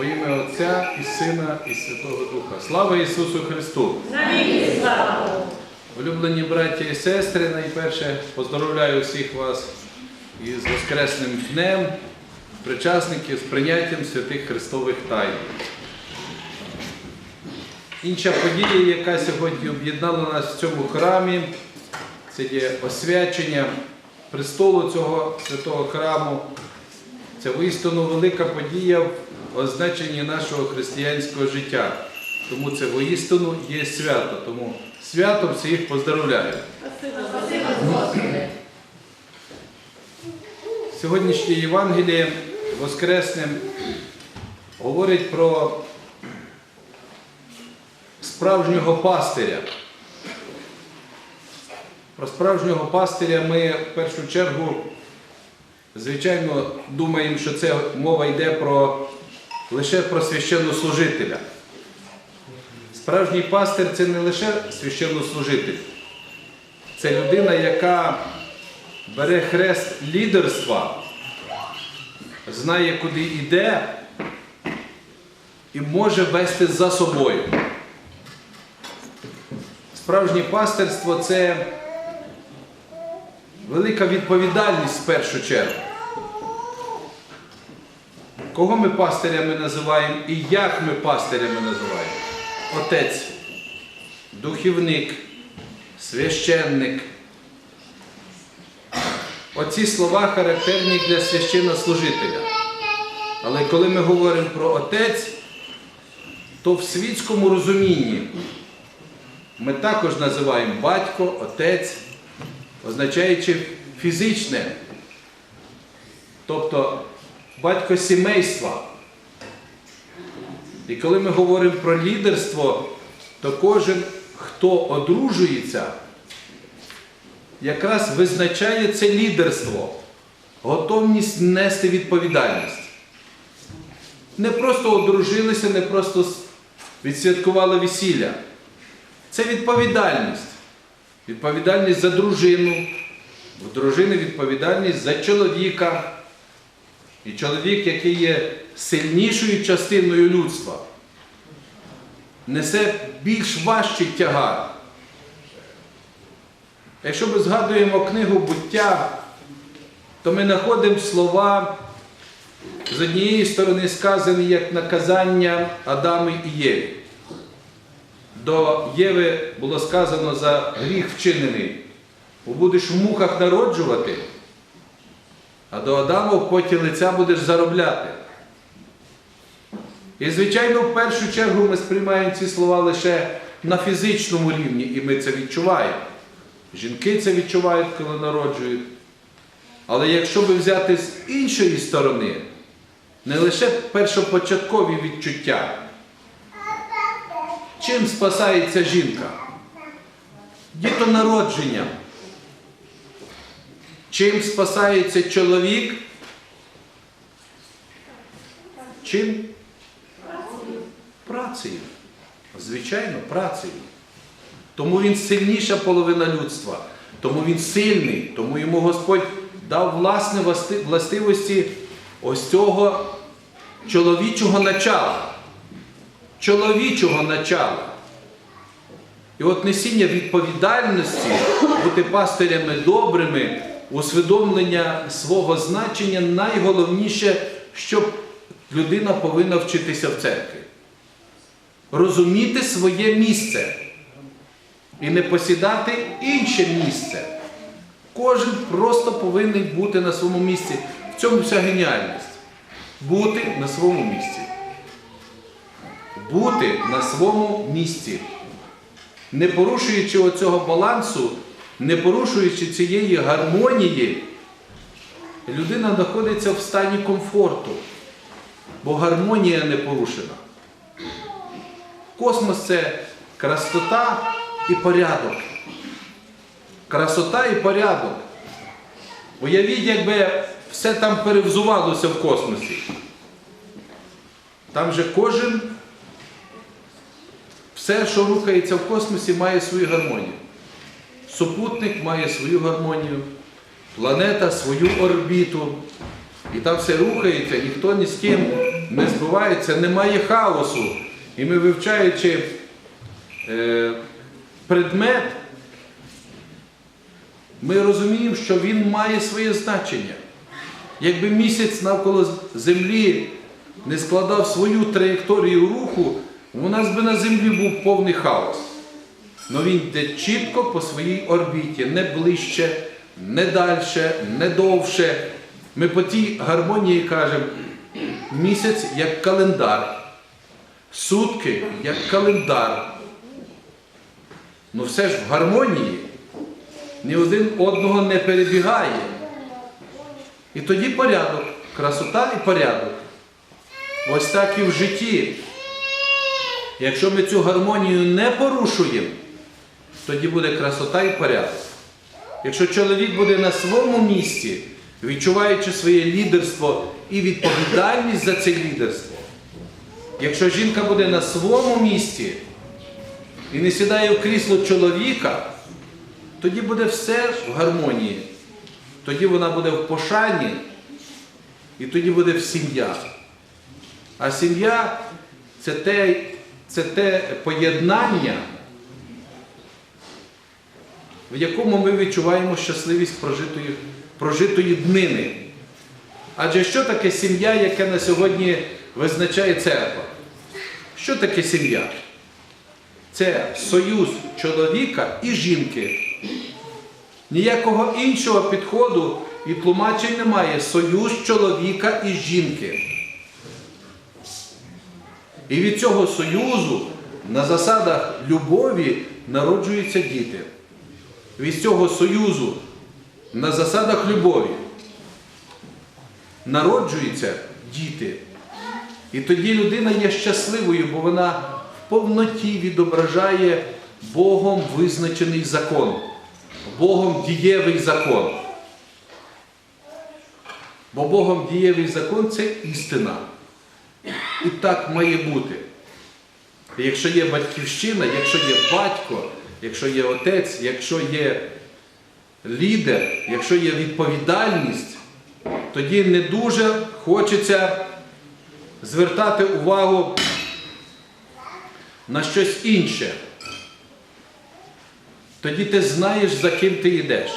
Во ім'я Отця і Сина, і Святого Духа. Слава Ісусу Христу! Слава! Улюблені браті і сестри, найперше поздоровляю всіх вас із Воскресним днем, причасників з прийняттям святих Христових тайн. Інша подія, яка сьогодні об'єднала нас в цьому храмі, це є освячення престолу цього святого храму. Це воістину велика подія означенні нашого християнського життя. Тому це воістину є свято. Тому свято всіх поздоровляю. Сьогоднішнє Євангеліє Воскресним говорить про справжнього пастиря. Про справжнього пастиря ми в першу чергу, звичайно, думаємо, що це мова йде про, лише про священнослужителя. Справжній пастир це не лише священнослужитель, це людина, яка бере хрест лідерства, знає, куди йде і може вести за собою. Справжнє пастирство це велика відповідальність в першу чергу. Кого ми пастирями називаємо і як ми пастирями називаємо? Отець, духівник, священник. Оці слова характерні для священнослужителя. Але коли ми говоримо про отець, то в світському розумінні ми також називаємо батько, отець, означаючи фізичне, тобто батько сімейства. І коли ми говоримо про лідерство, то кожен, хто одружується, якраз визначає це лідерство, готовність нести відповідальність. Не просто одружилися, не просто відсвяткували весілля. Це відповідальність. Відповідальність за дружину, в дружини відповідальність за чоловіка. І чоловік, який є сильнішою частиною людства, несе більш важчий тягар. Якщо ми згадуємо книгу буття, то ми знаходимо слова з однієї сторони сказані як наказання Адаму і Єві. До Єви було сказано за гріх вчинений. Бо будеш в мухах народжувати, а до Адама в поті лиця будеш заробляти. І, звичайно, в першу чергу ми сприймаємо ці слова лише на фізичному рівні, і ми це відчуваємо. Жінки це відчувають, коли народжують. Але якщо би взяти з іншої сторони, не лише першопочаткові відчуття, чим спасається жінка? Дітонародженням. Чим спасається чоловік? Чим? Працею. Звичайно, працею. Тому він сильніша половина людства, тому він сильний, тому йому Господь дав власне властивості ось цього чоловічого начала. Чоловічого начала. І от несіння відповідальності, бути пастирями добрими, усвідомлення свого значення найголовніше, що людина повинна вчитися в церкві. Розуміти своє місце і не посідати інше місце. Кожен просто повинен бути на своєму місці. В цьому вся геніальність. Бути на своєму місці. Бути на своєму місці. Не порушуючи оцього балансу, не порушуючи цієї гармонії, людина знаходиться в стані комфорту, бо гармонія не порушена. Космос це красота і порядок. Красота і порядок. Уявіть, якби все там перевзувалося в космосі. Там же кожен, все, що рухається в космосі, має свою гармонію. Супутник має свою гармонію, планета свою орбіту. І там все рухається, ніхто ні з ким не збиваються, немає хаосу. І ми вивчаючи е, предмет, ми розуміємо, що він має своє значення. Якби місяць навколо землі не складав свою траєкторію руху, у нас би на землі був повний хаос. Но він йде чітко по своїй орбіті, не ближче, не дальше, не довше. Ми по тій гармонії кажемо, місяць як календар, сутки як календар. Ну все ж в гармонії ні один одного не перебігає. І тоді порядок, красота і порядок. Ось так і в житті. Якщо ми цю гармонію не порушуємо, тоді буде красота і порядок. Якщо чоловік буде на своєму місці, відчуваючи своє лідерство і відповідальність за це лідерство, якщо жінка буде на своєму місці і не сідає в крісло чоловіка, тоді буде все в гармонії. Тоді вона буде в пошані, і тоді буде в сім'я. А сім'я це те, це те поєднання, в якому ми відчуваємо щасливість прожитої, прожитої днини. Адже що таке сім'я, яке на сьогодні визначає церква? Що таке сім'я? Це союз чоловіка і жінки. Ніякого іншого підходу і тлумачень немає. Союз чоловіка і жінки. І від цього союзу на засадах любові народжуються діти. Від цього союзу на засадах любові народжуються діти. І тоді людина є щасливою, бо вона в повноті відображає Богом визначений закон, Богом дієвий закон. Бо Богом дієвий закон це істина. І так має бути. Якщо є батьківщина, якщо є батько, якщо є отець, якщо є лідер, якщо є відповідальність, тоді не дуже хочеться звертати увагу на щось інше. Тоді ти знаєш, за ким ти йдеш.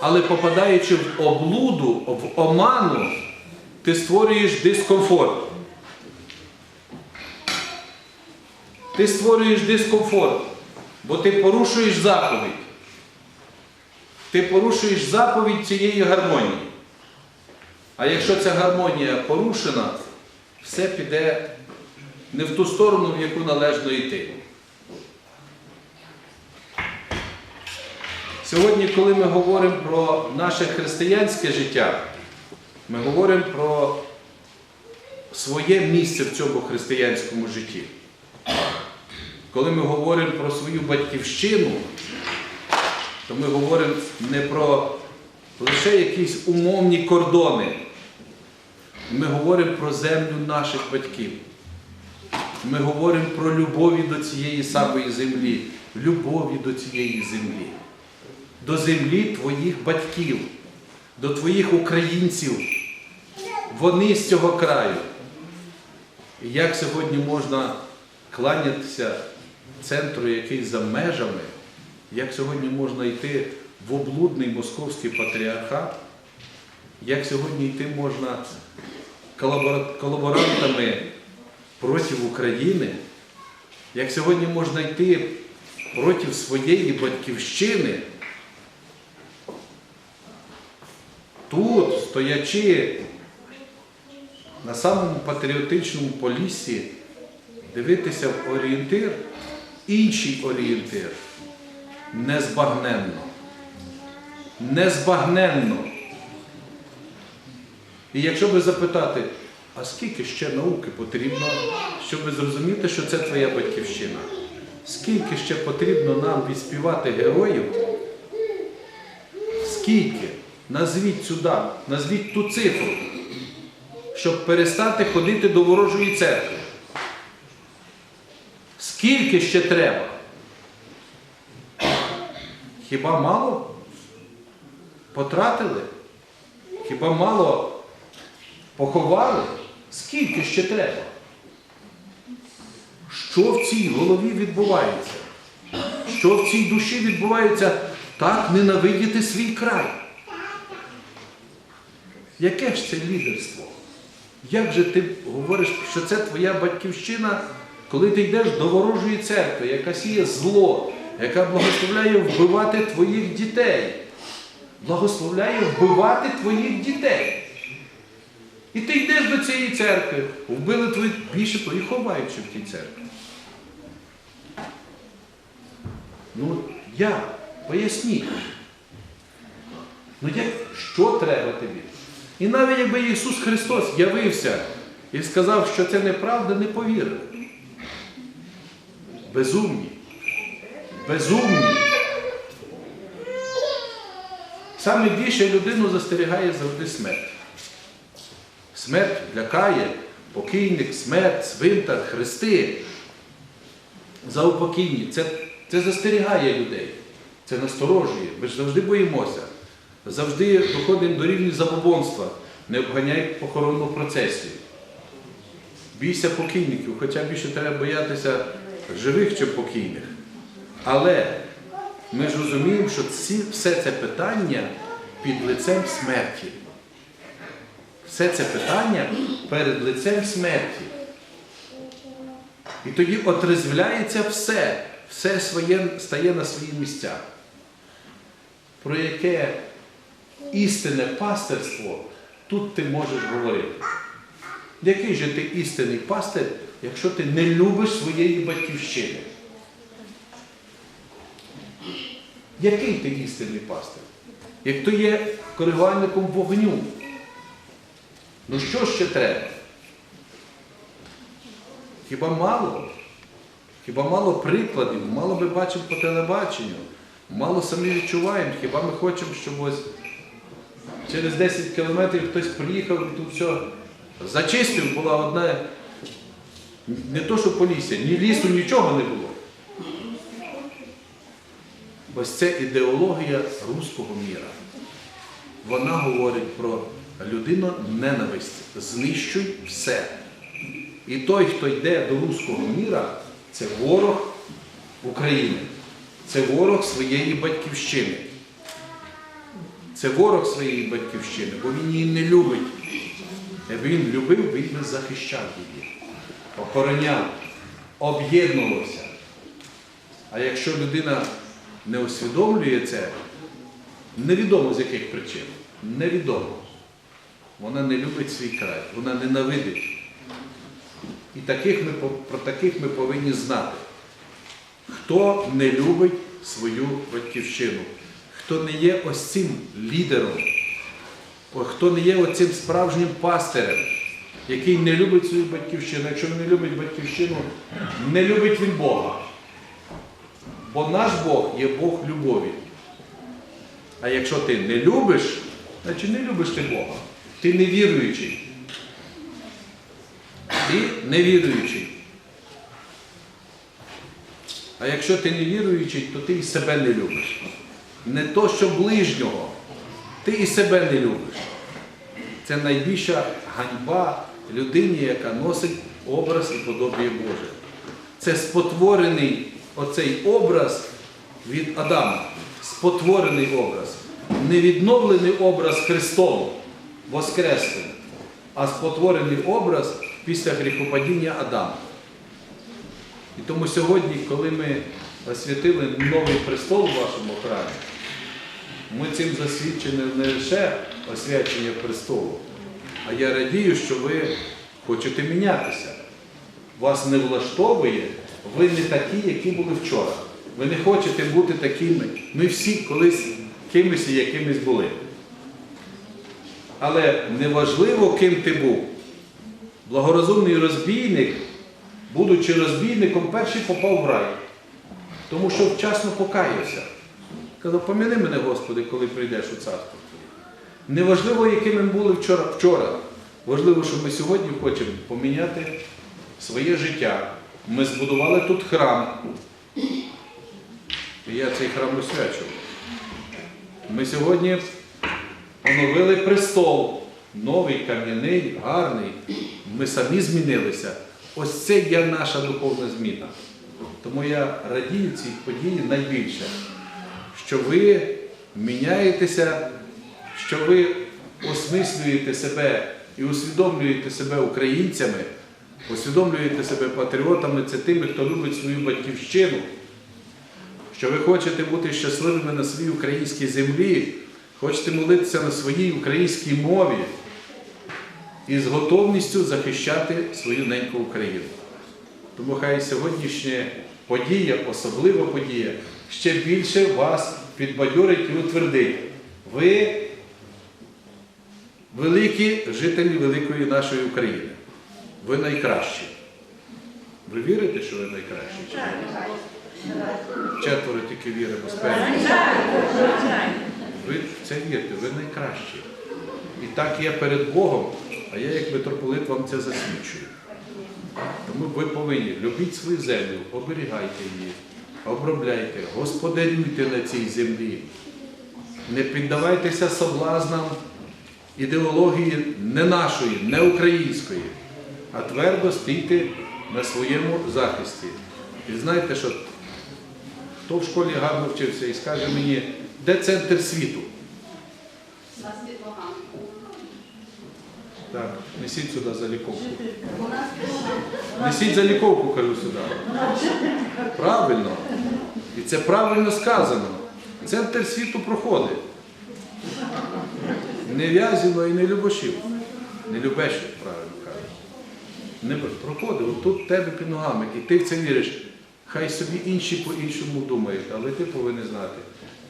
Але попадаючи в облуду, в оману, ти створюєш дискомфорт. Ти створюєш дискомфорт, бо ти порушуєш заповідь. Ти порушуєш заповідь цієї гармонії. А якщо ця гармонія порушена, все піде не в ту сторону, в яку належно йти. Сьогодні, коли ми говоримо про наше християнське життя, ми говоримо про своє місце в цьому християнському житті. Коли ми говоримо про свою батьківщину, то ми говоримо не про лише якісь умовні кордони. Ми говоримо про землю наших батьків. Ми говоримо про любові до цієї самої землі, любові до цієї землі, до землі твоїх батьків, до твоїх українців. Вони з цього краю. І як сьогодні можна кланятися центру, який за межами, як сьогодні можна йти в облудний московський патріархат, як сьогодні йти можна колаборантами проти України, як сьогодні можна йти проти своєї батьківщини, тут, стоячи на самому патріотичному полісі, дивитися в орієнтир, інший орієнтир, незбагненно. Незбагненно. І якщо би запитати, а скільки ще науки потрібно, щоб зрозуміти, що це твоя батьківщина? Скільки ще потрібно нам відспівати героїв? Скільки? Назвіть сюди, назвіть ту цифру, щоб перестати ходити до ворожої церкви. Скільки ще треба? Хіба мало? Потратили? Хіба мало поховали? Скільки ще треба? Що в цій голові відбувається? Що в цій душі відбувається так ненавидіти свій край? Яке ж це лідерство? Як же ти говориш, що це твоя батьківщина, коли ти йдеш до ворожої церкви, яка сіє зло, яка благословляє вбивати твоїх дітей? Благословляє вбивати твоїх дітей. І ти йдеш до цієї церкви, вбили твої більше того, і ховають в тій церкві. Ну, як? Поясніть. Ну як, що треба тобі? І навіть якби Ісус Христос явився і сказав, що це неправда, не повірили. Безумні. Безумні. Саме більше людину застерігає завжди смерть. Смерть лякає, покійник, смерть, свинтар, хрести. Заупокійні. Це, це застерігає людей. Це насторожує. Ми ж завжди боїмося. Завжди доходимо до рівня забобонства. Не обганяй похоронну процесію. Бійся покійників, хоча більше треба боятися живих чи покійних. Але ми ж розуміємо, що ці, все це питання під лицем смерті. Все це питання перед лицем смерті. І тоді отрезвляється все, все своє стає на свої місця. Про яке істинне пастирство тут ти можеш говорити. Який же ти істинний пастир, якщо ти не любиш своєї батьківщини? Який ти істинний пастир? Як то є коригувальником вогню? Ну що ще треба? Хіба мало? Хіба мало прикладів, мало ми бачимо по телебаченню, мало самі відчуваємо, хіба ми хочемо, щоб ось через 10 кілометрів хтось приїхав і тут все зачистив, була одна, не то, що полісся, ні лісу, нічого не було. Ось це ідеологія руського міра. Вона говорить про людину ненависть. Знищуй все. І той, хто йде до руського міра, це ворог України. Це ворог своєї батьківщини. Це ворог своєї батьківщини, бо він її не любить. Якби він любив, він би захищав її, охороняв, об'єднувався. А якщо людина не усвідомлює це, невідомо з яких причин, невідомо. Вона не любить свій край, вона ненавидить. І таких ми, про таких ми повинні знати. Хто не любить свою батьківщину, хто не є ось цим лідером, хто не є оцим справжнім пастирем, який не любить свою батьківщину. Якщо він не любить батьківщину, не любить він Бога. Бо наш Бог є Бог любові. А якщо ти не любиш, значить не любиш ти Бога. Ти невіруючий. Ти невіруючий. А якщо ти невіруючий, то ти і себе не любиш. Не то, що ближнього, ти і себе не любиш. Це найбільша ганьба людині, яка носить образ і подобіє Боже. Це спотворений оцей образ від Адама. Спотворений образ. Не відновлений образ Христом, Воскреслим, а спотворений образ після гріхопадіння Адама. І тому сьогодні, коли ми освятили новий престол в вашому храмі, ми цим засвідчені не лише освячення престолу, а я радію, що ви хочете мінятися. Вас не влаштовує, ви не такі, які були вчора. Ви не хочете бути такими. Ми всі колись кимось і якимось були. Але неважливо, ким ти був. Благорозумний розбійник, будучи розбійником, перший попав в рай. Тому що вчасно покаявся. Казав, поміни мене, Господи, коли прийдеш у царство. Неважливо, якими ми були вчора, вчора. Важливо, що ми сьогодні хочемо поміняти своє життя. Ми збудували тут храм. Я цей храм освячував. Ми сьогодні оновили престол. новий, кам'яний, гарний. Ми самі змінилися. Ось це є наша духовна зміна. Тому я радію цій події найбільше, що ви міняєтеся, що ви осмислюєте себе і усвідомлюєте себе українцями, усвідомлюєте себе патріотами, це тими, хто любить свою батьківщину, що ви хочете бути щасливими на своїй українській землі, хочете молитися на своїй українській мові і з готовністю захищати свою неньку Україну. Тому хай сьогоднішня подія, особлива подія, ще більше вас підбадьорить і утвердить. Ви великі жителі великої нашої України. Ви найкращі. Ви вірите, що ви найкращі? Четверо тільки віри безпечно. Ви це вірите, ви найкращі. І так є перед Богом, а я як митрополит вам це засвідчую. Тому ви повинні любіть свою землю, оберігайте її, обробляйте, господарюйте на цій землі. Не піддавайтеся соблазнам ідеології не нашої, не української, а твердо стійте на своєму захисті. І знаєте, що хто в школі гарно вчився і скаже мені, де центр світу? Так, несіть сюди заліковку. У нас Світлоган. Несіть заліковку, кажу сюди. Правильно. І це правильно сказано. Центр світу проходить. Не Вязіно і не Любошів. Не Любешів, правильно кажуть. Не проходить, от тут тебе під ногами, і ти в це віриш. Хай собі інші по-іншому думають, але ти повинен знати.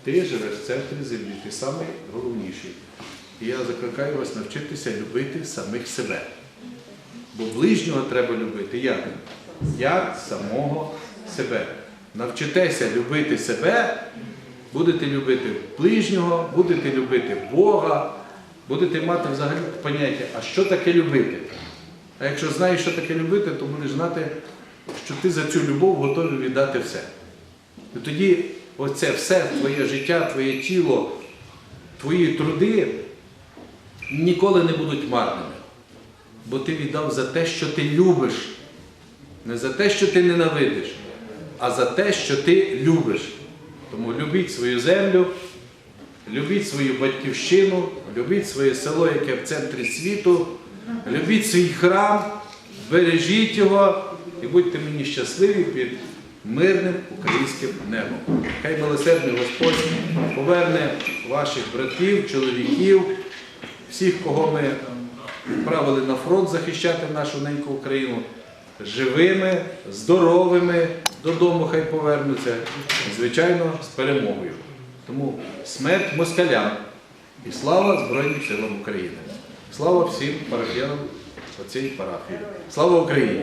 Ти живеш в центрі землі, ти найголовніший. І я закликаю вас навчитися любити самих себе. Бо ближнього треба любити як? Як самого себе. Навчитеся любити себе, будете любити ближнього, будете любити Бога, будете мати взагалі поняття, а що таке любити. А якщо знаєш, що таке любити, то будеш знати, що ти за цю любов готовий віддати все. І тоді оце все, твоє життя, твоє тіло, твої труди ніколи не будуть марними. Бо ти віддав за те, що ти любиш. Не за те, що ти ненавидиш, а за те, що ти любиш. Тому любіть свою землю, любіть свою батьківщину, любіть своє село, яке в центрі світу, любіть свій храм, бережіть його і будьте мені щасливі під мирним українським небом. Хай милосердний Господь поверне ваших братів, чоловіків, всіх, кого ми відправили на фронт захищати нашу неньку Україну, живими, здоровими, додому хай повернуться, звичайно, з перемогою. Тому смерть москалям і слава Збройним силам України. Слава всім парафіянам цієї парафії. Слава Україні!